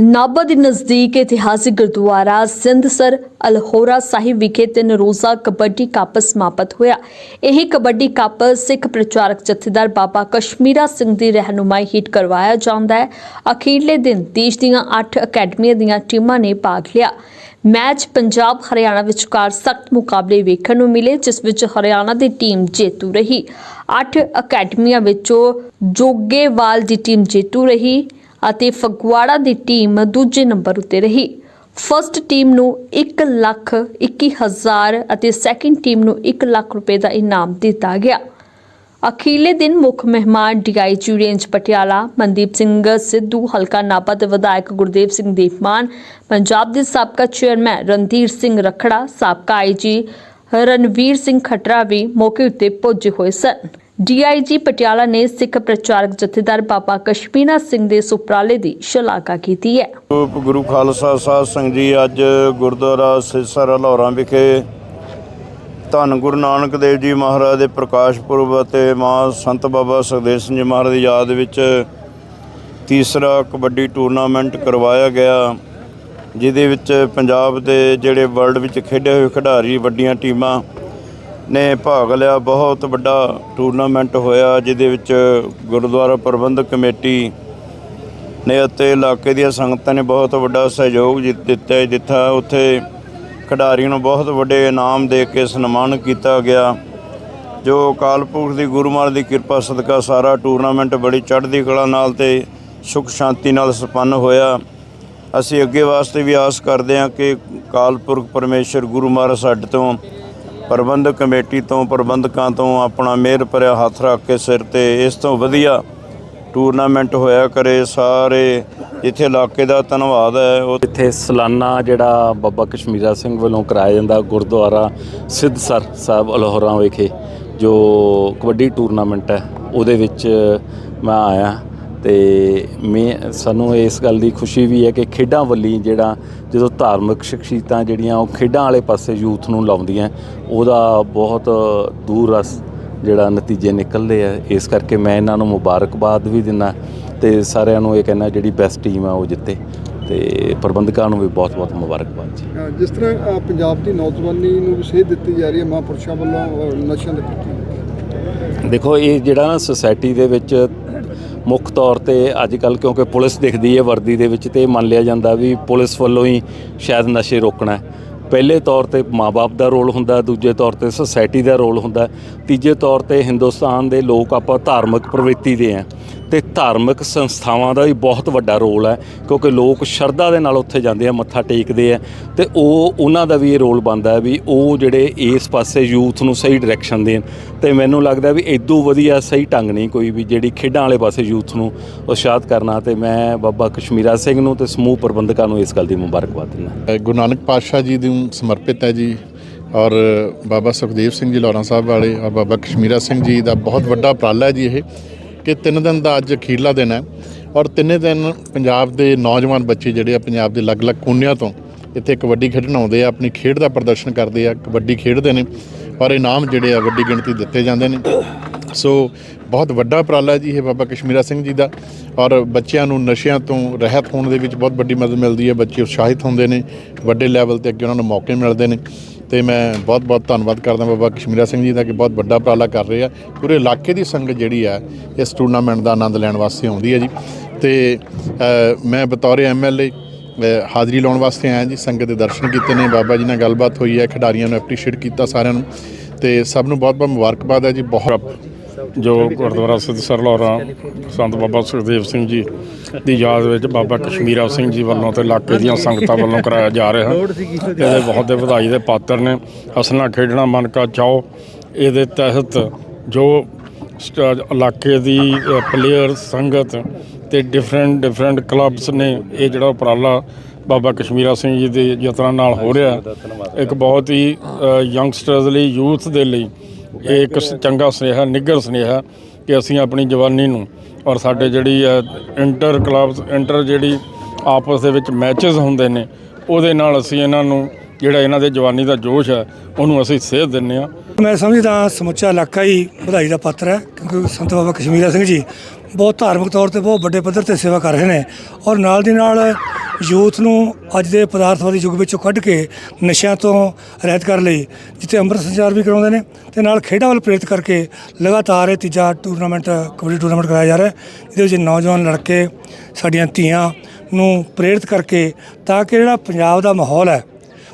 ਨਾਭਾ ਦੇ ਨਜ਼ਦੀਕ ਇਤਿਹਾਸਿਕ ਗੁਰਦੁਆਰਾ ਸਿੰਧਸਰ ਅਲਹੋਰਾ ਸਾਹਿਬ ਵਿਖੇ ਤਿੰਨ ਰੋਜ਼ਾ ਕਬੱਡੀ ਕੱਪ ਸਮਾਪਤ ਹੋਇਆ। ਇਹ ਕਬੱਡੀ ਕੱਪ ਸਿੱਖ ਪ੍ਰਚਾਰਕ ਜਥੇਦਾਰ ਬਾਬਾ ਕਸ਼ਮੀਰਾ ਸਿੰਘ ਦੀ ਰਹਿਨੁਮਾਈ ਹੇਠ ਕਰਵਾਇਆ ਜਾਂਦਾ ਹੈ। ਅਖੀਰਲੇ ਦਿਨ ਦੇਸ਼ ਦੀਆਂ 8 ਅਕੈਡਮੀਆਂ ਦੀਆਂ ਟੀਮਾਂ ਨੇ ਭਾਗ ਲਿਆ। ਮੈਚ ਪੰਜਾਬ ਹਰਿਆਣਾ ਵਿਚਕਾਰ ਸਖਤ ਮੁਕਾਬਲੇ ਵੇਖਣ ਨੂੰ ਮਿਲੇ, ਜਿਸ ਵਿੱਚ ਹਰਿਆਣਾ ਦੀ ਟੀਮ ਜੇਤੂ ਰਹੀ। 8 ਅਕੈਡਮੀਆਂ ਵਿੱਚੋਂ ਜੋਗੇਵਾਲ ਦੀ ਟੀਮ ਜੇਤੂ ਰਹੀ। ਅਤੇ ਫਗਵਾੜਾ ਦੀ ਟੀਮ ਦੂਜੇ ਨੰਬਰ ਉੱਤੇ ਰਹੀ। ਫਰਸਟ ਟੀਮ ਨੂੰ 1 ਲੱਖ 21 ਹਜ਼ਾਰ ਅਤੇ ਸੈਕੰਡ ਟੀਮ ਨੂੰ 1 ਲੱਖ ਰੁਪਏ ਦਾ ਇਨਾਮ ਦਿੱਤਾ ਗਿਆ। ਅਖੀਰਲੇ ਦਿਨ ਮੁੱਖ ਮਹਿਮਾਨ ਡੀਆਈਜੀ ਰੇਂਜ ਪਟਿਆਲਾ, ਮਨਦੀਪ ਸਿੰਘ ਸਿੱਧੂ, ਹਲਕਾ ਨਾਪਾ ਦੇ ਵਿਧਾਇਕ ਗੁਰਦੇਵ ਸਿੰਘ ਦੀਪਮਾਨ, ਪੰਜਾਬ ਦੇ ਸਾਬਕਾ ਚੇਅਰਮੈਨ ਰਣਧੀਰ ਸਿੰਘ ਰਖੜਾ, ਸਾਬਕਾ ਆਈਜੀ ਰਣਵੀਰ ਸਿੰਘ ਖਟਰਾ ਵੀ ਮੌਕੇ ਉੱਤੇ ਪਹੁੰਚੇ ਹੋਏ ਸਨ। ਡੀਆਈਜੀ ਪਟਿਆਲਾ ਨੇ ਸਿੱਖ ਪ੍ਰਚਾਰਕ ਜਥੇਦਾਰ ਬਾਬਾ ਕਸ਼ਮੀਨਾ ਸਿੰਘ ਦੇ ਸੁਪਰਾਲੇ ਦੀ ਸ਼ਲਾਘਾ ਕੀਤੀ ਹੈ। ਗੁਰੂ ਖਾਲਸਾ ਸਾਹਿਬ ਸੰਗਤ ਜੀ, ਅੱਜ ਗੁਰਦੁਆਰਾ ਸਿਰਸਰ ਲਾਹੌਰਾਂ ਵਿਖੇ ਧੰਨ ਗੁਰੂ ਨਾਨਕ ਦੇਵ ਜੀ ਮਹਾਰਾਜ ਦੇ ਪ੍ਰਕਾਸ਼ ਪੁਰਬ ਅਤੇ ਮਾਂ ਸੰਤ ਬਾਬਾ ਸੁਖਦੇਵ ਸਿੰਘ ਜੀ ਮਹਾਰਾਜ ਦੀ ਯਾਦ ਵਿੱਚ ਤੀਸਰਾ ਕਬੱਡੀ ਟੂਰਨਾਮੈਂਟ ਕਰਵਾਇਆ ਗਿਆ, ਜਿਹਦੇ ਵਿੱਚ ਪੰਜਾਬ ਦੇ ਜਿਹੜੇ ਵਰਲਡ ਵਿੱਚ ਖੇਡੇ ਹੋਏ ਖਿਡਾਰੀ ਵੱਡੀਆਂ ਟੀਮਾਂ ਨੇ ਭਾਗ ਲਿਆ। ਬਹੁਤ ਵੱਡਾ ਟੂਰਨਾਮੈਂਟ ਹੋਇਆ, ਜਿਹਦੇ ਵਿੱਚ ਗੁਰਦੁਆਰਾ ਪ੍ਰਬੰਧਕ ਕਮੇਟੀ ਨੇ ਅਤੇ ਇਲਾਕੇ ਦੀਆਂ ਸੰਗਤਾਂ ਨੇ ਬਹੁਤ ਵੱਡਾ ਸਹਿਯੋਗ ਜਿ- ਦਿੱਤਾ ਜਿੱਥਾ ਉੱਥੇ ਖਿਡਾਰੀਆਂ ਨੂੰ ਬਹੁਤ ਵੱਡੇ ਇਨਾਮ ਦੇ ਕੇ ਸਨਮਾਨ ਕੀਤਾ ਗਿਆ। ਜੋ ਅਕਾਲ ਪੁਰਖ ਦੀ ਗੁਰੂ ਮਹਾਰਾਜ ਦੀ ਕਿਰਪਾ ਸਦਕਾ ਸਾਰਾ ਟੂਰਨਾਮੈਂਟ ਬੜੀ ਚੜ੍ਹਦੀ ਕਲਾ ਨਾਲ ਤੇ ਸੁਖ ਸ਼ਾਂਤੀ ਨਾਲ ਸੰਪੰਨ ਹੋਇਆ। ਅਸੀਂ ਅੱਗੇ ਵਾਸਤੇ ਵੀ ਆਸ ਕਰਦੇ ਹਾਂ ਕਿ ਅਕਾਲ ਪੁਰਖ ਪਰਮੇਸ਼ਰ ਗੁਰੂ ਮਹਾਰਾਜ ਸਾਡੇ ਤੋਂ ਪ੍ਰਬੰਧਕ ਕਮੇਟੀ ਤੋਂ, ਪ੍ਰਬੰਧਕਾਂ ਤੋਂ ਆਪਣਾ ਮਿਹਰ ਭਰਿਆ ਹੱਥ ਰੱਖ ਕੇ ਸਿਰ ਤੇ ਇਸ ਤੋਂ ਵਧੀਆ ਟੂਰਨਾਮੈਂਟ ਹੋਇਆ ਕਰੇ ਸਾਰੇ। ਜਿੱਥੇ ਇਲਾਕੇ ਦਾ ਧੰਨਵਾਦ ਹੈ, ਉਹ ਇੱਥੇ ਸਲਾਨਾ ਜਿਹੜਾ ਬਾਬਾ ਕਸ਼ਮੀਰਾ ਸਿੰਘ ਵੱਲੋਂ ਕਰਾਇਆ ਜਾਂਦਾ ਗੁਰਦੁਆਰਾ ਸਿੱਧਸਰ ਸਾਹਿਬ ਅਲਹੋਰਾ ਵਿਖੇ, ਜੋ ਕਬੱਡੀ ਟੂਰਨਾਮੈਂਟ ਹੈ, ਉਹਦੇ ਵਿੱਚ ਮੈਂ ਆਇਆ। ਤੇ ਮੈਂ ਸਾਨੂੰ ਇਸ ਗੱਲ ਦੀ ਖੁਸ਼ੀ ਵੀ ਹੈ ਕਿ ਖੇਡਾਂ ਵੱਲੀ ਜਿਹੜਾ ਜਦੋਂ ਧਾਰਮਿਕ ਸ਼ਖਸੀਅਤਾਂ ਜਿਹੜੀਆਂ ਉਹ ਖੇਡਾਂ ਵਾਲੇ ਪਾਸੇ ਯੂਥ ਨੂੰ ਲਾਉਂਦੀਆਂ ਉਹਦਾ ਬਹੁਤ ਦੂਰ ਰਸ ਜਿਹੜਾ ਨਤੀਜੇ ਨਿਕਲਦੇ ਆ। ਇਸ ਕਰਕੇ ਮੈਂ ਇਹਨਾਂ ਨੂੰ ਮੁਬਾਰਕਬਾਦ ਵੀ ਦਿੰਦਾ ਤੇ ਸਾਰਿਆਂ ਨੂੰ ਇਹ ਕਹਿੰਦਾ ਜਿਹੜੀ ਬੈਸਟ ਟੀਮ ਆ ਉਹ ਜਿੱਤੇ। ਤੇ ਪ੍ਰਬੰਧਕਾਂ ਨੂੰ ਵੀ ਬਹੁਤ-ਬਹੁਤ ਮੁਬਾਰਕਬਾਦ ਜੀ। ਜਿਸ ਤਰ੍ਹਾਂ ਪੰਜਾਬ ਦੀ ਨੌਜਵਾਨੀ ਨੂੰ ਸੇਧ ਦਿੱਤੀ ਜਾ ਰਹੀ ਹੈ ਮਹਾਂਪੁਰਸ਼ਾਂ ਵੱਲੋਂ ਨਸ਼ਿਆਂ ਦੇ ਪ੍ਰਤੀ। ਦੇਖੋ ਇਹ ਜਿਹੜਾ ਨਾ ਸੁਸਾਇਟੀ ਦੇ ਵਿੱਚ ਮੁੱਖ ਤੌਰ ਤੇ ਅੱਜ ਕੱਲ ਕਿਉਂਕਿ ਪੁਲਿਸ ਦਿਖਦੀ ਹੈ ਵਰਦੀ ਦੇ ਵਿੱਚ ਤੇ ਇਹ ਮੰਨ ਲਿਆ ਜਾਂਦਾ ਵੀ ਪੁਲਿਸ ਵੱਲੋਂ ਹੀ ਸ਼ਾਇਦ ਨਸ਼ੇ ਰੋਕਣਾ ਪਹਿਲੇ ਤੌਰ ਤੇ ਮਾਪੇ ਦਾ ਰੋਲ ਹੁੰਦਾ, ਦੂਜੇ ਤੌਰ ਤੇ ਸੁਸਾਇਟੀ ਦਾ ਰੋਲ ਹੁੰਦਾ, ਤੀਜੇ ਤੌਰ ਤੇ ਹਿੰਦੁਸਤਾਨ ਦੇ ਲੋਕ ਆਪਾਂ ਧਾਰਮਿਕ ਪ੍ਰਵਿਰਤੀ ਦੇ ਆ। ਤੇ ਧਾਰਮਿਕ ਸੰਸਥਾਵਾਂ ਦਾ ਵੀ ਬਹੁਤ ਵੱਡਾ ਰੋਲ ਹੈ ਕਿਉਂਕਿ ਲੋਕ ਸ਼ਰਧਾ ਦੇ ਨਾਲ ਉੱਥੇ ਜਾਂਦੇ ਆ, ਮੱਥਾ ਟੇਕਦੇ ਆ, ਤੇ ਉਹ, ਉਹਨਾਂ ਦਾ ਵੀ ਇਹ ਰੋਲ ਬਣਦਾ ਵੀ ਉਹ ਜਿਹੜੇ ਇਸ ਪਾਸੇ ਯੂਥ ਨੂੰ ਸਹੀ ਡਾਇਰੈਕਸ਼ਨ ਦੇਣ। ਤੇ ਮੈਨੂੰ ਲੱਗਦਾ ਵੀ ਇਦੋਂ ਵਧੀਆ ਸਹੀ ਢੰਗ ਨਹੀਂ ਕੋਈ ਵੀ ਜਿਹੜੀ ਖੇਡਾਂ ਵਾਲੇ ਪਾਸੇ ਯੂਥ ਨੂੰ ਉਤਸ਼ਾਹਿਤ ਕਰਨਾ, ਤੇ ਮੈਂ ਬਾਬਾ ਕਸ਼ਮੀਰਾ ਸਿੰਘ ਨੂੰ ਤੇ ਸਮੂਹ ਪ੍ਰਬੰਧਕਾਂ ਨੂੰ ਇਸ ਗੱਲ ਦੀ ਮੁਬਾਰਕਬਾਦ ਦਿੰਦਾ। ਗੁਰੂ ਨਾਨਕ ਪਾਤਸ਼ਾਹ ਜੀ ਦੀ ਨੂੰ ਸਮਰਪਿਤ ਹੈ ਜੀ। ਔਰ ਬਾਬਾ ਸੁਖਦੇਵ ਸਿੰਘ ਜੀ ਲੋਰਾਂ ਸਾਹਿਬ ਵਾਲੇ ਔਰ ਬਾਬਾ ਕਸ਼ਮੀਰਾ ਸਿੰਘ ਜੀ ਦਾ ਬਹੁਤ ਵੱਡਾ ਉਪਰਾਲਾ ਹੈ ਜੀ ਇਹ, ਕਿ ਤਿੰਨ ਦਿਨ ਦਾ ਅੱਜ ਅਖੀਰਲਾ ਦਿਨ ਹੈ। ਔਰ ਤਿੰਨੇ ਦਿਨ ਪੰਜਾਬ ਦੇ ਨੌਜਵਾਨ ਬੱਚੇ ਜਿਹੜੇ ਆ, ਪੰਜਾਬ ਦੇ ਅਲੱਗ-ਅਲੱਗ ਕੋਨਿਆਂ ਤੋਂ ਇੱਥੇ ਕਬੱਡੀ ਖੇਡਣ ਆਉਂਦੇ ਆ, ਆਪਣੀ ਖੇਡ ਦਾ ਪ੍ਰਦਰਸ਼ਨ ਕਰਦੇ ਆ, ਕਬੱਡੀ ਖੇਡਦੇ ਨੇ। ਔਰ ਇਨਾਮ ਜਿਹੜੇ ਆ, ਵੱਡੀ ਗਿਣਤੀ ਦਿੱਤੇ ਜਾਂਦੇ ਨੇ। ਸੋ ਬਹੁਤ ਵੱਡਾ ਉਪਰਾਲਾ ਜੀ ਇਹ ਬਾਬਾ ਕਸ਼ਮੀਰਾ ਸਿੰਘ ਜੀ ਦਾ। ਔਰ ਬੱਚਿਆਂ ਨੂੰ ਨਸ਼ਿਆਂ ਤੋਂ ਰਹਿਤ ਹੋਣ ਦੇ ਵਿੱਚ ਬਹੁਤ ਵੱਡੀ ਮਦਦ ਮਿਲਦੀ ਹੈ। ਬੱਚੇ ਉਤਸ਼ਾਹਿਤ ਹੁੰਦੇ ਨੇ, ਵੱਡੇ ਲੈਵਲ ਤੇ ਅੱਗੇ ਉਹਨਾਂ ਨੂੰ ਮੌਕੇ ਮਿਲਦੇ ਨੇ। ਤੇ ਮੈਂ ਬਹੁਤ ਬਹੁਤ ਧੰਨਵਾਦ ਕਰਦਾ ਬਾਬਾ ਕਸ਼ਮੀਰਾ ਸਿੰਘ ਜੀ ਦਾ ਕਿ ਬਹੁਤ ਵੱਡਾ ਉਪਰਾਲਾ ਕਰ ਰਹੇ ਆ। ਪੂਰੇ ਇਲਾਕੇ ਦੀ ਸੰਗਤ ਜਿਹੜੀ ਆ, ਇਸ ਟੂਰਨਾਮੈਂਟ ਦਾ ਆਨੰਦ ਲੈਣ ਵਾਸਤੇ ਆਉਂਦੀ ਹੈ ਜੀ। ਤੇ ਮੈਂ ਬਤੌਰ ਐਮਐਲਏ ਹਾਜ਼ਰੀ ਲਾਉਣ ਵਾਸਤੇ ਆਇਆ ਜੀ। ਸੰਗਤ ਦੇ ਦਰਸ਼ਨ ਕੀਤੇ ਨੇ, ਬਾਬਾ ਜੀ ਨਾਲ ਗੱਲਬਾਤ ਹੋਈ ਹੈ। ਖਿਡਾਰੀਆਂ ਨੂੰ ਐਪਰੀਸ਼ੀਏਟ ਕੀਤਾ ਸਾਰਿਆਂ ਨੂੰ। ਤੇ ਸਭ ਨੂੰ ਬਹੁਤ ਬਹੁਤ ਮੁਬਾਰਕਬਾਦ ਹੈ ਜੀ। ਬਹੁਤ ਜੋ ਗੁਰਦੁਆਰਾ ਸਿੱਧਸਰ ਲਾਹੌਰਾ ਸੰਤ ਬਾਬਾ ਸੁਖਦੇਵ ਸਿੰਘ ਜੀ ਦੀ ਯਾਦ ਵਿੱਚ ਬਾਬਾ ਕਸ਼ਮੀਰਾ ਸਿੰਘ ਜੀ ਵੱਲੋਂ ਤੇ ਇਲਾਕੇ ਦੀਆਂ ਸੰਗਤਾਂ ਵੱਲੋਂ ਕਰਾਇਆ ਜਾ ਰਿਹਾ। ਇਹਦੇ ਬਹੁਤ ਦੇ ਵਧਾਈ ਦੇ ਪਾਤਰ ਨੇ। ਹੱਸਣਾ, ਖੇਡਣਾ, ਮਨ ਕਾ ਚਾਓ। ਇਹਦੇ ਤਹਿਤ ਜੋ ਇਲਾਕੇ ਦੀ ਪਲੇਅਰ ਸੰਗਤ ਤੇ ਡਿਫਰੈਂਟ ਡਿਫਰੈਂਟ ਕਲੱਬਸ ਨੇ, ਇਹ ਜਿਹੜਾ ਉਪਰਾਲਾ ਬਾਬਾ ਕਸ਼ਮੀਰਾ ਸਿੰਘ ਜੀ ਦੇ ਯਤਨਾਂ ਨਾਲ ਹੋ ਰਿਹਾ। ਇੱਕ ਬਹੁਤ ਹੀ ਯੰਗਸਟਰਸ ਲਈ ਯੂਥ ਦੇ ਲਈ ਇਹ ਇੱਕ ਸ- ਚੰਗਾ ਸੁਨੇਹਾ, ਨਿੱਘਰ ਸੁਨੇਹਾ ਕਿ ਅਸੀਂ ਆਪਣੀ ਜਵਾਨੀ ਨੂੰ ਔਰ ਸਾਡੇ ਜਿਹੜੀ ਹੈ ਇੰਟਰ ਕਲੱਬਸ ਇੰਟਰ ਜਿਹੜੀ ਆਪਸ ਦੇ ਵਿੱਚ ਮੈਚਸ ਹੁੰਦੇ ਨੇ, ਉਹਦੇ ਨਾਲ ਅਸੀਂ ਇਹਨਾਂ ਨੂੰ ਜਿਹੜਾ ਇਹਨਾਂ ਦੇ ਜਵਾਨੀ ਦਾ ਜੋਸ਼ ਹੈ, ਉਹਨੂੰ ਅਸੀਂ ਸੇਧ ਦਿੰਨੇ ਆ ਮੈਂ ਸਮਝਦਾ ਸਮੁੱਚਾ ਇਲਾਕਾ ਹੀ ਵਧਾਈ ਦਾ ਪਾਤਰ ਹੈ, ਕਿਉਂਕਿ ਸੰਤ ਬਾਬਾ ਕਸ਼ਮੀਰਾ ਸਿੰਘ ਜੀ ਬਹੁਤ ਧਾਰਮਿਕ ਤੌਰ ਤੇ ਬਹੁਤ ਵੱਡੇ ਪੱਧਰ ਤੇ ਸੇਵਾ ਕਰ ਰਹੇ ਨੇ ਔਰ ਨਾਲ ਦੀ ਨਾਲ ਯੂਥ ਨੂੰ ਅੱਜ ਦੇ ਪਦਾਰਥਵਾਦੀ ਯੁੱਗ ਵਿੱਚੋਂ ਕੱਢ ਕੇ ਨਸ਼ਿਆਂ ਤੋਂ ਰਹਿਤ ਕਰਨ ਲਈ, ਜਿੱਥੇ ਅੰਮ੍ਰਿਤ ਸੰਚਾਰ ਵੀ ਕਰਾਉਂਦੇ ਨੇ ਤੇ ਨਾਲ ਖੇਡਾਂ ਵੱਲ ਪ੍ਰੇਰਿਤ ਕਰਕੇ ਲਗਾਤਾਰ ਇਹ ਤੀਜਾ ਟੂਰਨਾਮੈਂਟ ਕਬੱਡੀ ਟੂਰਨਾਮੈਂਟ ਕਰਾਇਆ ਜਾ ਰਿਹਾ ਹੈ। ਜਿਹਦੇ ਵਿੱਚ ਨੌਜਵਾਨ ਲੜਕੇ ਸਾਡੀਆਂ ਧੀਆਂ ਨੂੰ ਪ੍ਰੇਰਿਤ ਕਰਕੇ ਤਾਂ ਕਿ ਜਿਹੜਾ ਪੰਜਾਬ ਦਾ ਮਾਹੌਲ ਹੈ,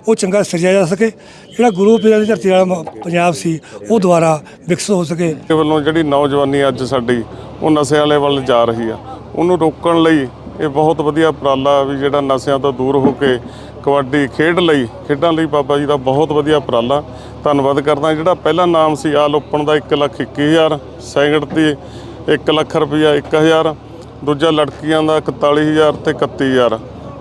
ਉਹ ਚੰਗਾ ਸਿਰਜਿਆ ਜਾ ਸਕੇ। ਜਿਹੜਾ ਗੁਰੂ ਪੀਰਾਂ ਦੀ ਧਰਤੀ ਵਾਲਾ ਪੰਜਾਬ ਸੀ, ਉਹ ਦੁਬਾਰਾ ਵਿਕਸਿਤ ਹੋ ਸਕੇ। ਵੱਲੋਂ ਜਿਹੜੀ ਨੌਜਵਾਨੀ ਅੱਜ ਸਾਡੀ, ਉਹ ਨਸ਼ੇ ਵਾਲੇ ਵੱਲ ਜਾ ਰਹੀ ਆ, ਉਹਨੂੰ ਰੋਕਣ ਲਈ ਇਹ ਬਹੁਤ ਵਧੀਆ ਉਪਰਾਲਾ ਵੀ ਜਿਹੜਾ ਨਸ਼ਿਆਂ ਤੋਂ ਦੂਰ ਹੋ ਕੇ ਕਬੱਡੀ ਖੇਡ ਲਈ, ਖੇਡਾਂ ਲਈ ਬਾਬਾ ਜੀ ਦਾ ਬਹੁਤ ਵਧੀਆ ਉਪਰਾਲਾ। ਧੰਨਵਾਦ ਕਰਦਾ ਜਿਹੜਾ ਪਹਿਲਾ ਨਾਮ ਸੀ ਆਲ ਓਪਨ ਦਾ 1 ਲੱਖ 21000 ਸੈਕਿੰਡ ਤੇ 1 ਲੱਖ ਰੁਪਈਆ 1000 ਦੂਜਾ ਲੜਕੀਆਂ ਦਾ 41000 ਤੇ 31000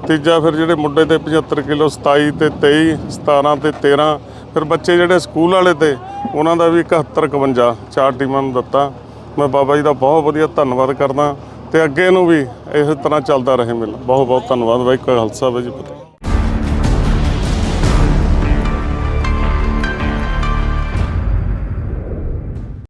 ਤੀਜਾ ਫਿਰ ਜਿਹੜੇ ਮੁੰਡੇ ਤੇ 75 ਕਿਲੋ 27 ਤੇ 23 17 ਤੇ 13 ਫਿਰ ਬੱਚੇ ਜਿਹੜੇ ਸਕੂਲ ਵਾਲੇ ਤੇ, ਉਹਨਾਂ ਦਾ ਵੀ 71 51 ਚਾਰ ਟੀਮਾਂ ਨੂੰ ਦਿੱਤਾ। ਮੈਂ ਬਾਬਾ ਜੀ ਦਾ ਬਹੁਤ ਵਧੀਆ ਧੰਨਵਾਦ ਕਰਦਾ ਤੇ ਅੱਗੇ ਨੂੰ ਵੀ ਇਸ ਤਰ੍ਹਾਂ ਚੱਲਦਾ ਰਹੇ ਮੇਲਾ। ਬਹੁਤ ਬਹੁਤ ਧੰਨਵਾਦ ਬਾਈ ਖਾਲਸਾ ਬਾਈ ਜੀ ਫਤਿਹ।